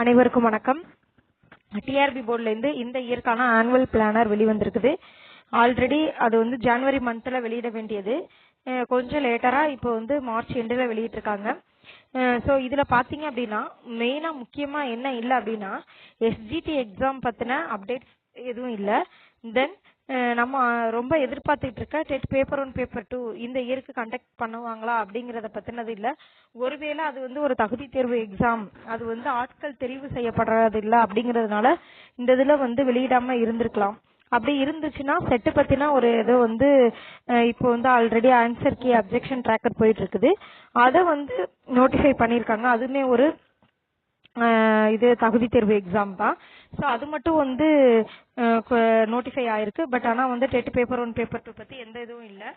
அனைவருக்கும் வணக்கம். டிஆர்பி போர்ட்லேருந்து இந்த இயற்கான ஆனுவல் பிளானர் வெளிவந்திருக்குது. ஆல்ரெடி அது வந்து ஜனவரி மந்தில் வெளியிட வேண்டியது. கொஞ்சம் லேட்டராக இப்போ வந்து மார்ச் எண்டில் வெளியிட்டிருக்காங்க. ஸோ இதில் பார்த்தீங்க அப்படின்னா மெயினாக முக்கியமாக என்ன இல்லை அப்படின்னா எஸ்ஜிடி எக்ஸாம் பற்றின அப்டேட்ஸ் எதுவும் இல்லை. தென் நம்ம ரொம்ப எதிர்பார்த்துட்டு இருக்க TET paper one paper two இந்த இயருக்கு கண்டக்ட் பண்ணுவாங்களா அப்படிங்கிறத பற்றினது இல்லை. ஒருவேளை அது வந்து ஒரு தகுதி தேர்வு எக்ஸாம் அது வந்து ஆட்கள் தெரிவு செய்யப்படுறது இல்லை அப்படிங்கிறதுனால இந்த இதில் வந்து வெளியிடாமல் இருந்திருக்கலாம். அப்படி இருந்துச்சுன்னா செட்டு பத்தினா ஒரு இது வந்து இப்போ வந்து already answer key objection tracker போயிட்டு இருக்குது. அதை வந்து நோட்டிஃபை பண்ணியிருக்காங்க அதுவுமே ஒரு இது தகுதி தேர்வு எக்ஸாம் தான். ஸோ அது மட்டும் வந்து நோட்டிஃபை ஆயிருக்கு. பட் ஆனால் வந்து TET paper one paper two பற்றி எந்த இதுவும் இல்லை.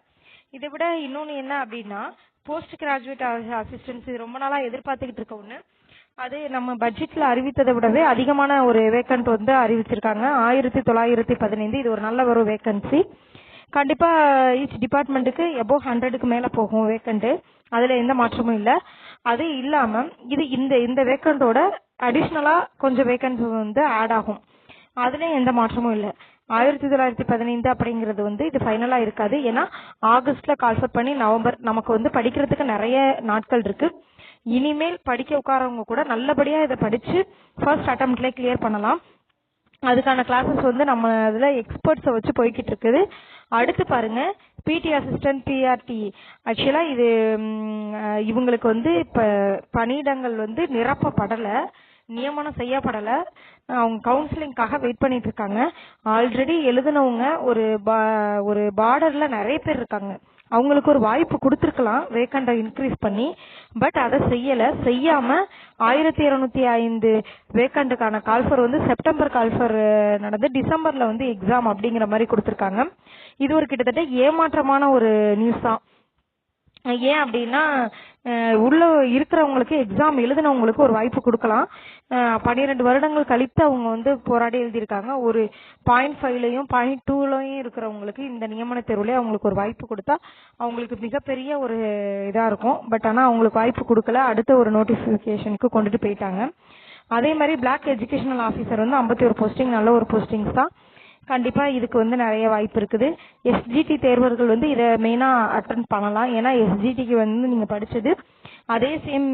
இதை விட இன்னொன்று என்ன அப்படின்னா போஸ்ட் கிராஜுவேட் அசிஸ்டன்ஸ் இது ரொம்ப நாளாக எதிர்பார்த்துக்கிட்டு இருக்க ஒன்று அது நம்ம பட்ஜெட்ல அறிவித்ததை விடவே அதிகமான ஒரு வேக்கன்ட் வந்து அறிவிச்சிருக்காங்க. ஆயிரத்தி தொள்ளாயிரத்தி பதினைந்து இது ஒரு நல்ல ஒரு வேக்கன்சி கண்டிப்பா ஈச் டிபார்ட்மெண்ட்டுக்கு எபோவ் ஹண்ட்ரடுக்கு மேல போகும் வேக்கண்ட்டு அதுல எந்த மாற்றமும் இல்ல. அது இல்லாம இது இந்த இந்த வேக்கண்டோட அடிஷ்னலா கொஞ்சம் வேக்கன்சி வந்து ஆட் ஆகும். அதுல எந்த மாற்றமும் இல்ல. ஆயிரத்தி தொள்ளாயிரத்தி பதினைந்து அப்படிங்கிறது வந்து இது ஃபைனலா இருக்காது. ஏன்னா ஆகஸ்ட்ல கால்ஃபர் பண்ணி நவம்பர் நமக்கு வந்து படிக்கிறதுக்கு நிறைய நாட்கள் இருக்கு. இனிமேல் படிக்க உட்காரவங்க கூட நல்லபடியா இதை படிச்சு ஃபர்ஸ்ட் அட்டம்ப்ட்ல கிளியர் பண்ணலாம். அதுக்கான கிளாஸஸ் வந்து நம்ம அதில் எக்ஸ்பர்ட்ஸை வச்சு போய்கிட்டு இருக்குது. அடுத்து பாருங்க பிடி அசிஸ்டன்ட் பிஆர்டி ஆக்சுவலாக இது இவங்களுக்கு வந்து இப்போ பணியிடங்கள் வந்து நிரப்பப்படலை நியமனம் செய்யப்படலை. அவங்க கவுன்சிலிங்காக வெயிட் பண்ணிட்டு இருக்காங்க. ஆல்ரெடி எழுதினவங்க ஒரு பா- ஒரு பார்டரில் நிறைய பேர் இருக்காங்க. அவங்களுக்கு ஒரு வாய்ப்பு கொடுத்துருக்கலாம். வேக்கண்டை இன்க்ரீஸ் பண்ணி. பட் அதை செய்யல. செய்யாம ஆயிரத்தி இருநூத்தி ஐந்து வேக்கண்டுக்கான கால்ஃபர் வந்து செப்டம்பர் கால்ஃபர் நடந்து டிசம்பர்ல வந்து எக்ஸாம் அப்படிங்கிற மாதிரி கொடுத்துருக்காங்க. இது ஒரு கிட்டத்தட்ட ஏமாற்றமான ஒரு நியூஸ் தான் ஏன் அப்படின்னா உள்ள இருக்கிறவங்களுக்கு எக்ஸாம் எழுதினவங்களுக்கு ஒரு வாய்ப்பு கொடுக்கலாம். பன்னிரெண்டு வருடங்கள் கழித்து அவங்க வந்து போராடி எழுதியிருக்காங்க. ஒரு பாயிண்ட் ஃபைவ்லையும் பாயிண்ட் டூலையும் இருக்கிறவங்களுக்கு இந்த நியமன தேர்வுலேயே அவங்களுக்கு ஒரு வாய்ப்பு கொடுத்தா அவங்களுக்கு மிகப்பெரிய ஒரு இதாக இருக்கும். பட் ஆனால் அவங்களுக்கு வாய்ப்பு கொடுக்கல. அடுத்த ஒரு நோட்டிஃபிகேஷனுக்கு கொண்டுட்டு போயிட்டாங்க. அதே மாதிரி பிளாக் எஜுகேஷனல் ஆஃபீஸர் வந்து ஐம்பத்தி ஒரு போஸ்டிங் நல்ல ஒரு போஸ்டிங்ஸ் தான். கண்டிப்பாக இதுக்கு வந்து நிறைய வாய்ப்பு இருக்குது. எஸ்ஜிடி தேர்வர்கள் வந்து இதை மெயினாக அட்டன் பண்ணலாம். ஏன்னா எஸ்ஜிடிக்கு வந்து நீங்கள் படிச்சது அதே சேம்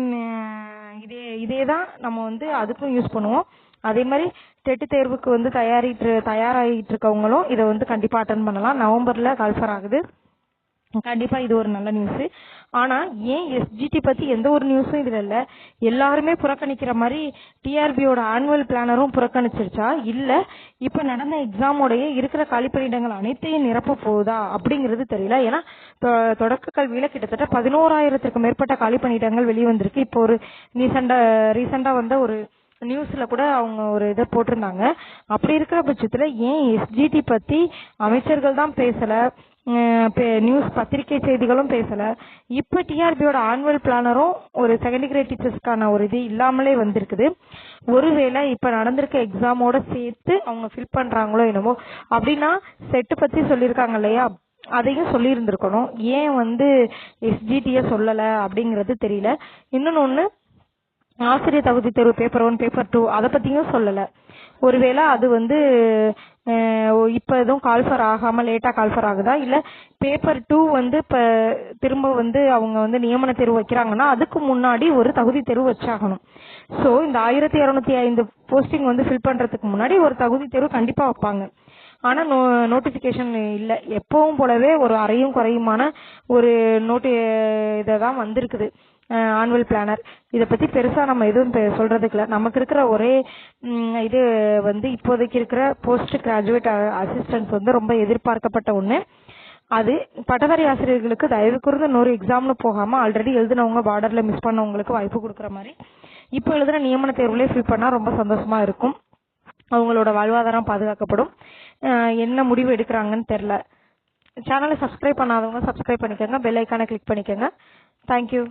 இதே இதே தான் நம்ம வந்து அதுக்கும் யூஸ் பண்ணுவோம். அதே மாதிரி டெட்டு தேர்வுக்கு வந்து தயாரிட்டு தயாராகிட்டு இருக்கவங்களும் இதை வந்து கண்டிப்பாக அட்டன் பண்ணலாம். நவம்பரில் கால்ஃபர் ஆகுது. கண்டிப்பாக இது ஒரு நல்ல நியூஸு ஆனா ஏன் எஸ்ஜிடி பத்தி எந்த ஒரு நியூஸும் இதுல இல்ல? எல்லாருமே புறக்கணிக்கிற மாதிரி டிஆர்பியோட ஆனுவல் பிளானரும் புறக்கணிச்சிருச்சா? இல்ல இப்ப நடந்த எக்ஸாமோடைய இருக்கிற காலிப்பணியிடங்கள் அனைத்தையும் நிரப்ப போகுதா? அப்படிங்கிறது தெரியல. ஏன்னா தொடக்க கல்வியில கிட்டத்தட்ட பதினோராயிரத்திற்கு மேற்பட்ட காலிப்பணியிடங்கள் வெளிவந்திருக்கு. இப்போ ஒரு ரீசெண்டா ரீசெண்டா வந்த ஒரு நியூஸ்ல கூட அவங்க ஒரு இதை போட்டிருந்தாங்க. அப்படி இருக்கிற பட்சத்துல ஏன் எஸ்ஜிடி பத்தி அமைச்சர்கள் தான் பேசல? நியூஸ் பத்திரிகை செய்திகளும் பேசல. இப்ப டிஆர்பியோட ஆனுவல் பிளானரும் ஒரு செகண்ட் கிரேட் டீச்சர்ஸ்க்கான ஒரு இது இல்லாமலே வந்திருக்குது. ஒருவேளை இப்ப நடந்திருக்க எக்ஸாமோட சேர்த்து அவங்க ஃபில் பண்றாங்களோ என்னமோ. அப்படின்னா செட்டு பத்தி சொல்லியிருக்காங்க இல்லையா? அதையும் சொல்லியிருந்திருக்கணும். ஏன் வந்து எஸ்ஜிடிய சொல்லல அப்படிங்கறது தெரியல. இன்னொன்னு ஒண்ணு ஆசிரியர் தகுதி தேர்வு பேப்பர் ஒன் பேப்பர் டூ அதை பத்தியும் சொல்லல. ஒருவேளை அது வந்து இப்போ இப்ப எதுவும் கால்ஃபர் ஆகாம லேட்டா கால்ஃபர் ஆகுதா? இல்ல பேப்பர் டூ வந்து இப்ப திரும்ப வந்து அவங்க வந்து நியமன தேர்வு வைக்கிறாங்கன்னா அதுக்கு முன்னாடி ஒரு தகுதி தேர்வு வச்சாகணும். சோ இந்த ஆயிரத்தி இருநூத்தி ஐந்து போஸ்டிங் வந்து ஃபில் பண்றதுக்கு முன்னாடி ஒரு தகுதி தேர்வு கண்டிப்பா வைப்பாங்க. ஆனா நோ நோட்டிபிகேஷன் இல்ல. எப்பவும் போலவே ஒரு அறையும் குறையுமான ஒரு நோட்டி இததான் வந்திருக்குது. ஆனுவல் பிளானர் இதை பத்தி பெருசா நம்ம எதுவும் பெ- சொல்றதுக்கு இல்லை. நமக்கு இருக்கிற ஒரே இது வந்து இப்போதைக்கு இருக்கிற போஸ்ட் கிராஜுவேட் அசிஸ்டன்ஸ் வந்து ரொம்ப எதிர்பார்க்கப்பட்ட ஒன்று அது பட்டதாரி ஆசிரியர்களுக்கு தயவு கூர்ந்து இன்னொரு எக்ஸாம்னு போகாம ஆல்ரெடி எழுதினவங்க பார்டர்ல மிஸ் பண்ணவங்களுக்கு வாய்ப்பு கொடுக்குற மாதிரி. இப்போ எழுதுன நியமன தேர்வுலேயே ஃபில் பண்ணா ரொம்ப சந்தோஷமா இருக்கும். அவங்களோட வாழ்வாதாரம் பாதுகாக்கப்படும். என்ன முடிவு எடுக்கிறாங்கன்னு தெரில. சேனலை சப்ஸ்கிரைப் பண்ணாதவங்க சப்ஸ்கிரைப் பண்ணிக்கோங்க. பெல் ஐக்கானை கிளிக் பண்ணிக்கோங்க. தேங்க்யூ